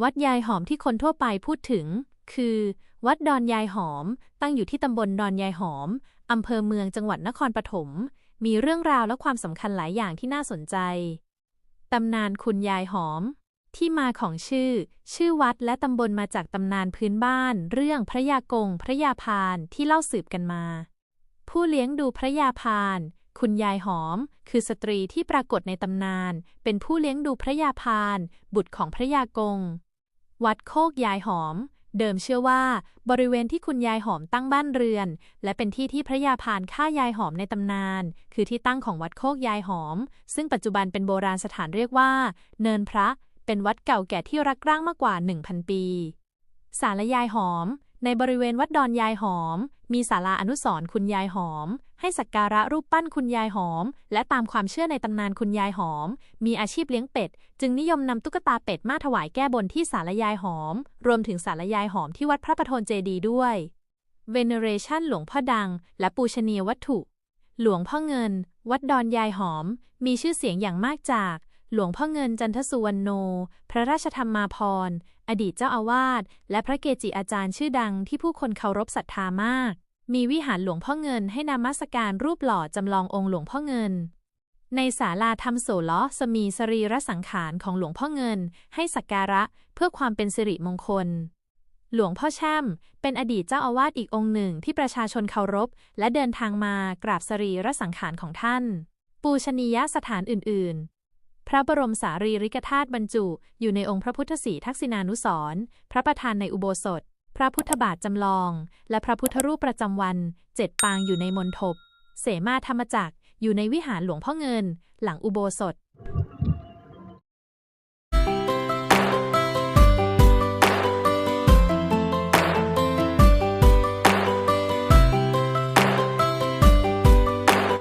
วัดยายหอมที่คนทั่วไปพูดถึง คือ วัดดอนยายหอม ตั้งอยู่ที่ตำบลดอนยายหอม อำเภอเมืองจังหวัดนครปฐม มีเรื่องราวและความสำคัญหลายอย่างที่น่าสนใจ ตำนานคุณยายหอม ที่มาของชื่อ ชื่อวัดและตำบลมาจากตำนานพื้นบ้าน เรื่องพระยากง พระยาพานที่เล่าสืบกันมา ผู้เลี้ยงดูพระยาพาน คุณยายหอม คือสตรีที่ปรากฏในตำนาน เป็นผู้เลี้ยงดูพระยาพาน บุตรของพระยากง วัดโคกยายหอม เดิมเชื่อว่า บริเวณที่คุณยายหอมตั้งบ้านเรือน และเป็นที่ที่พระยาพานฆ่ายายหอมในตำนาน คือที่ตั้งของวัดโคกยายหอม ซึ่งปัจจุบันเป็นโบราณสถานเรียกว่า เนินพระ เป็นวัดเก่าแก่ที่รักร้างมากกว่า 1,000 ปีศาลยายหอม ในบริเวณวัดดอนยายหอม มีศาลาอนุสร์คุณยายหอม ให้สักการะรูปปั้นคุณยายหอม และตามความเชื่อในตำนานคุณยายหอม มีอาชีพเลี้ยงเป็ด จึงนิยมนำตุ๊กตาเป็ดมาถวายแก้บนที่ศาลายายหอม รวมถึงศาลายายหอมที่วัดพระประทนเจดีย์ด้วย Veneration หลวงพ่อดัง และปูชนียวัตถุ หลวงพ่อเงิน วัดดอนยายหอม มีชื่อเสียงอย่างมากจาก หลวงพ่อเงินจันทสุวรรณโน พระราชธรรมาภรอดีตเจ้าอาวาส และพระเกจิอาจารย์ชื่อดังที่ผู้คนเคารพศรัทธามาก มีวิหารหลวงพ่อเงินให้นมัสการรูปหล่อจำลององค์หลวงพ่อเงิน ในศาลาธรรมโสล้อสมีสรีระสังขารของหลวงพ่อเงิน ให้สักการะเพื่อความเป็นสิริมงคล หลวงพ่อแช่ม เป็นอดีตเจ้าอาวาสอีกองค์หนึ่งที่ประชาชนเคารพ และเดินทางมากราบสรีระสังขารของท่าน ปูชนียสถานอื่นๆ ระบรมสารีริกธาตุบรรจุ อยู่ในองค์พระพุทธสีทักษิณานุสรณ์พระประธานในอุโบสถ พระพุทธบาทจำลอง และพระพุทธรูปประจำวันเจ็ดปางอยู่ในมณฑปเสมาธรรมจักรอยู่ในวิหารหลวงพ่อเงิน หลังอุโบสถ